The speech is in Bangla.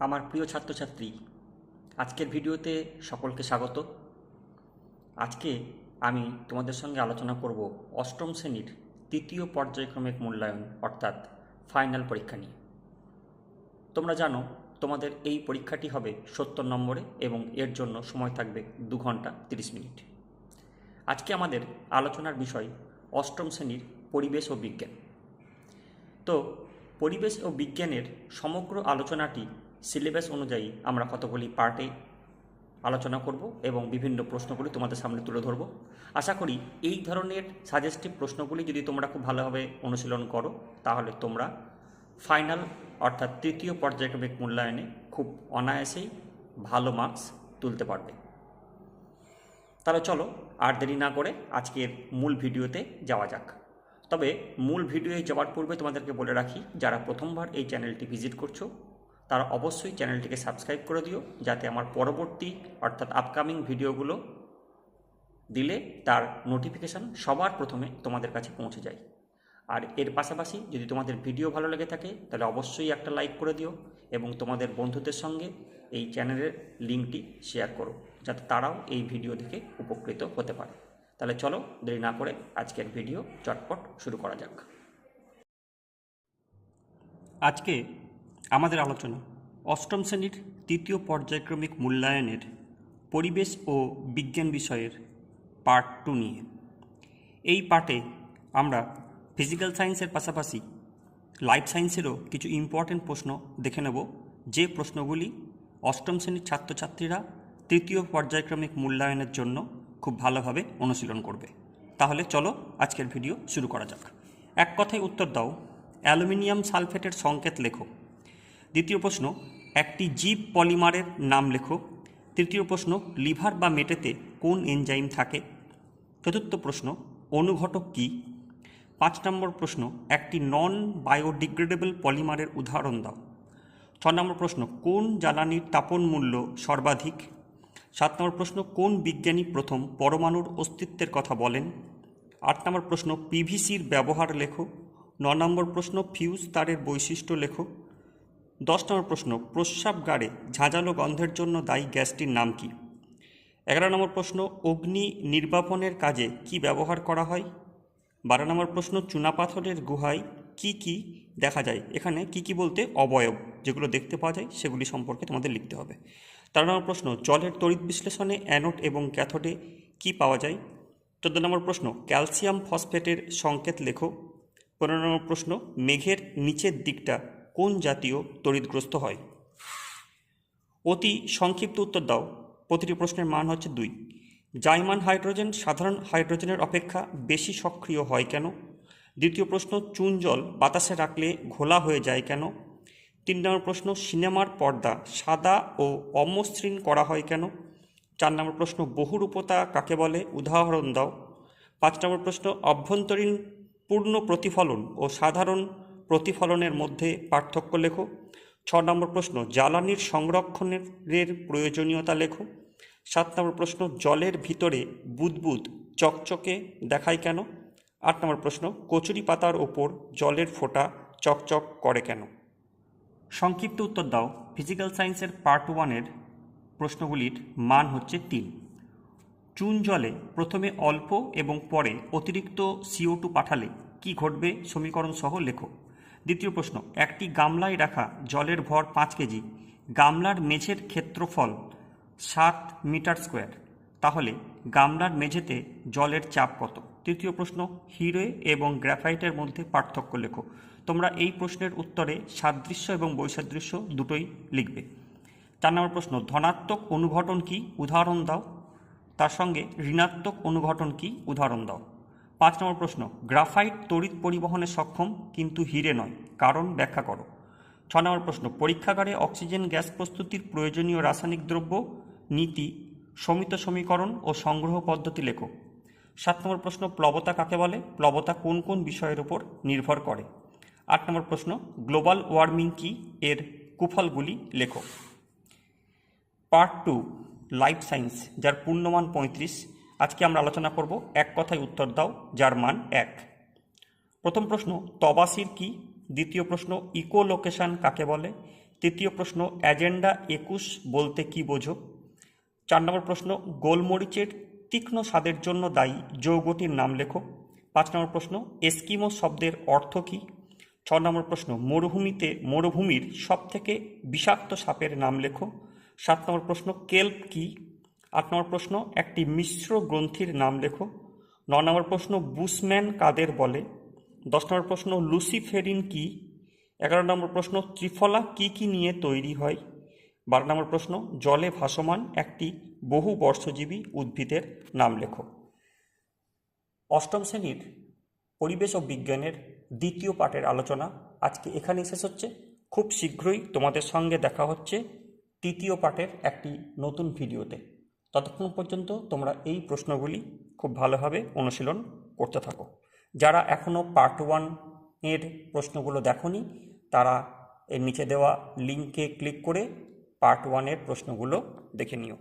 আমার প্রিয় ছাত্রছাত্রী, আজকের ভিডিওতে সকলকে স্বাগত। আজকে আমি তোমাদের সঙ্গে আলোচনা করব অষ্টম শ্রেণির তৃতীয় পর্যায়ক্রমিক মূল্যায়ন, অর্থাৎ ফাইনাল পরীক্ষা নিয়ে। তোমরা জানো, তোমাদের এই পরীক্ষাটি হবে সত্তর নম্বরে এবং এর জন্য সময় থাকবে দু ঘণ্টা তিরিশ মিনিট। আজকে আমাদের আলোচনার বিষয় অষ্টম শ্রেণির পরিবেশ ও বিজ্ঞান। তো, পরিবেশ ও বিজ্ঞানের সমগ্র আলোচনাটি সিলেবাস অনুযায়ী আমরা কতগুলি পার্টে আলোচনা করব এবং বিভিন্ন প্রশ্নগুলি তোমাদের সামনে তুলে ধরব। আশা করি এই ধরনের সাজেস্টিভ প্রশ্নগুলি যদি তোমরা খুব ভালোভাবে অনুশীলন করো, তাহলে তোমরা ফাইনাল অর্থাৎ তৃতীয় পর্যায়ক্রমিক মূল্যায়নে খুব অনায়াসেই ভালো মার্কস তুলতে পারবে। তাহলে চলো আর দেরি না করে আজকের মূল ভিডিওতে যাওয়া যাক। তবে মূল ভিডিওয়ে যাওয়ার পূর্বে তোমাদেরকে বলে রাখি, যারা প্রথমবার এই চ্যানেলটি ভিজিট করছ তারা অবশ্যই চ্যানেলটিকে সাবস্ক্রাইব করে দিও, যাতে আমার পরবর্তী, অর্থাৎ আপকামিং ভিডিওগুলো দিলে তার নোটিফিকেশান সবার প্রথমে তোমাদের কাছে পৌঁছে যায়। আর এর পাশাপাশি যদি তোমাদের ভিডিও ভালো লেগে থাকে, তাহলে অবশ্যই একটা লাইক করে দিও এবং তোমাদের বন্ধুদের সঙ্গে এই চ্যানেলের লিঙ্কটি শেয়ার করো, যাতে তারাও এই ভিডিও দেখে উপকৃত হতে পারে। তাহলে চলো, দেরি না করে আজকের ভিডিও চটপট শুরু করা যাক। আজকে আমাদের আলোচনা। অষ্টম শ্রেণির তৃতীয় পর্যায়ক্রমিক মূল্যায়নের পরিবেশ ও বিজ্ঞান বিষয়ের পার্ট টু নিয়ে। এই পার্টে আমরা ফিজিক্যাল সায়েন্সের পাশাপাশি লাইফ সায়েন্সেরও কিছু ইম্পর্টেন্ট প্রশ্ন দেখে নেব। যে প্রশ্নগুলি অষ্টম শ্রেণির ছাত্রছাত্রীরা তৃতীয় পর্যায়ক্রমিক মূল্যায়নের জন্য খুব ভালোভাবে অনুশীলন করবে। তাহলে চলো আজকের ভিডিও শুরু করা যাক। এক কথায় উত্তর দাও। অ্যালুমিনিয়াম সালফেটের সংকেত লেখো। দ্বিতীয় প্রশ্ন, একটি জীব পলিমারের নাম লেখো। তৃতীয় প্রশ্ন, লিভার বা মেটেতে কোন এনজাইম থাকে? চতুর্থ প্রশ্ন, অনুঘটক কী? পাঁচ নম্বর প্রশ্ন, একটি নন বায়োডিগ্রেডেবল পলিমারের উদাহরণ দাও। ছ নম্বর প্রশ্ন, কোন জ্বালানির তাপন মূল্য সর্বাধিক? সাত নম্বর প্রশ্ন, কোন বিজ্ঞানী প্রথম পরমাণুর অস্তিত্বের কথা বলেন? আট নম্বর প্রশ্ন, পিভিসির ব্যবহার লেখো। ন নম্বর প্রশ্ন, ফিউজ তারের বৈশিষ্ট্য লেখো। দশ নম্বর প্রশ্ন প্রস্রাবগারে ঝাঁঝালো গন্ধের জন্য দায়ী গ্যাসটির নাম কি? এগারো নম্বর প্রশ্ন, অগ্নি নির্বাপনের কাজে কি ব্যবহার করা হয়? বারো নম্বর প্রশ্ন চুনাপাথরের গুহায় কি কি দেখা যায়? এখানে কি কি বলতে অবয়ব যেগুলো দেখতে পাওয়া যায় সেগুলি সম্পর্কে তোমাদের লিখতে হবে। তেরো নম্বর প্রশ্ন, জলের তড়িৎ বিশ্লেষণে অ্যানোড এবং ক্যাথোডে কি পাওয়া যায়? চোদ্দ নম্বর প্রশ্ন, ক্যালসিয়াম ফসফেটের সংকেত লেখো। পনেরো নম্বর প্রশ্ন, মেঘের নিচের দিকটা কোন জাতীয় তড়িৎগ্রস্ত হয়? অতি সংক্ষিপ্ত উত্তর দাও। প্রতিটি প্রশ্নের মান হচ্ছে দুই। জাইমান হাইড্রোজেন সাধারণ হাইড্রোজেনের অপেক্ষা বেশি সক্রিয় হয় কেন? দ্বিতীয় প্রশ্ন, চুন জল বাতাসে রাখলে ঘোলা হয়ে যায় কেন? তিন নম্বর প্রশ্ন, সিনেমার পর্দা সাদা ও অমসৃণ করা হয় কেন? চার নম্বর প্রশ্ন, বহুরূপতা কাকে বলে? উদাহরণ দাও। পাঁচ নম্বর প্রশ্ন, অভ্যন্তরীণ পূর্ণ প্রতিফলন ও সাধারণ প্রতিফলনের মধ্যে পার্থক্য লেখো। ছ নম্বর প্রশ্ন, জ্বালানির সংরক্ষণের প্রয়োজনীয়তা লেখো। সাত নম্বর প্রশ্ন, জলের ভিতরে বুদবুদ চকচকে দেখায় কেন? আট নম্বর প্রশ্ন, কচুরি পাতার ওপর জলের ফোঁটা চকচক করে কেন? সংক্ষিপ্ত উত্তর দাও। ফিজিক্যাল সায়েন্সের পার্ট ওয়ানের প্রশ্নগুলির মান হচ্ছে তিন। চুন জলে প্রথমে অল্প এবং পরে অতিরিক্ত সিও টু পাঠালে কি ঘটবে? সমীকরণ সহ লেখো। দ্বিতীয় প্রশ্ন, একটি গামলায় রাখা জলের ভর পাঁচ কেজি, গামলার মেঝের ক্ষেত্রফল সাত মিটার স্কোয়ার, তাহলে গামলার মেঝেতে জলের চাপ কত? তৃতীয় প্রশ্ন, হিরে এবং গ্রাফাইটের মধ্যে পার্থক্য লেখো। তোমরা এই প্রশ্নের উত্তরে সাদৃশ্য এবং বৈসাদৃশ্য দুটোই লিখবে। চার নম্বর প্রশ্ন, ধনাত্মক অনুঘটন কি? উদাহরণ দাও। তার সঙ্গে ঋণাত্মক অনুঘটন কি? উদাহরণ দাও। পাঁচ নম্বর প্রশ্ন, গ্রাফাইট তড়িৎ পরিবহনে সক্ষম, কিন্তু হিরে নয়, কারণ ব্যাখ্যা করো। ছ নম্বর প্রশ্ন, পরীক্ষাগারে অক্সিজেন গ্যাস প্রস্তুতির প্রয়োজনীয় রাসায়নিক দ্রব্য, নীতি, সমিত সমীকরণ ও সংগ্রহ পদ্ধতি লেখো। সাত নম্বর প্রশ্ন, প্লবতা কাকে বলে? প্লবতা কোন কোন বিষয়ের উপর নির্ভর করে? আট নম্বর প্রশ্ন, গ্লোবাল ওয়ার্মিং কি? এর কুফলগুলি লেখো। পার্ট টু, লাইফ সায়েন্স যার পূর্ণমান পঁয়ত্রিশ আজকে আমরা আলোচনা করব এক কথায় উত্তর দাও, যার মান এক। প্রথম প্রশ্ন, তবাসির কি? দ্বিতীয় প্রশ্ন ইকো লোকেশন কাকে বলে? তৃতীয় প্রশ্ন অ্যাজেন্ডা একুশ বলতে কি বোঝো? চার নম্বর প্রশ্ন, গোলমরিচের তীক্ষ্ণ স্বাদের জন্য দায়ী যৌগটির নাম লেখো। পাঁচ নম্বর প্রশ্ন, এস্কিমো শব্দের অর্থ কী? ছ নম্বর প্রশ্ন, মরুভূমিতে মরুভূমির সবথেকে বিষাক্ত সাপের নাম লেখো। সাত নম্বর প্রশ্ন, কেল্প কি? আট নম্বর প্রশ্ন, একটি মিশ্র গ্রন্থির নাম লেখো। ন নম্বর প্রশ্ন, বুসম্যান কাদের বলে? দশ নম্বর প্রশ্ন, লুসিফেরিন কি? এগারো নম্বর প্রশ্ন, ত্রিফলা কি কি নিয়ে তৈরি হয়? বারো নম্বর প্রশ্ন, জলে ভাসমান একটি বহু বর্ষজীবী উদ্ভিদের নাম লেখো। অষ্টম শ্রেণির পরিবেশ ও বিজ্ঞানের দ্বিতীয় পাঠের আলোচনা আজকে এখানেই শেষ হচ্ছে। খুব শীঘ্রই তোমাদের সঙ্গে দেখা হচ্ছে তৃতীয় পাঠের একটি নতুন ভিডিওতে। ততক্ষণ পর্যন্ত তোমরা এই প্রশ্নগুলি খুব ভালোভাবে অনুশীলন করতে থাকো। যারা এখনও পার্ট ওয়ানের প্রশ্নগুলো দেখনি, তারা এর নিচে দেওয়া লিঙ্কে ক্লিক করে পার্ট ওয়ানের প্রশ্নগুলো দেখে নিও।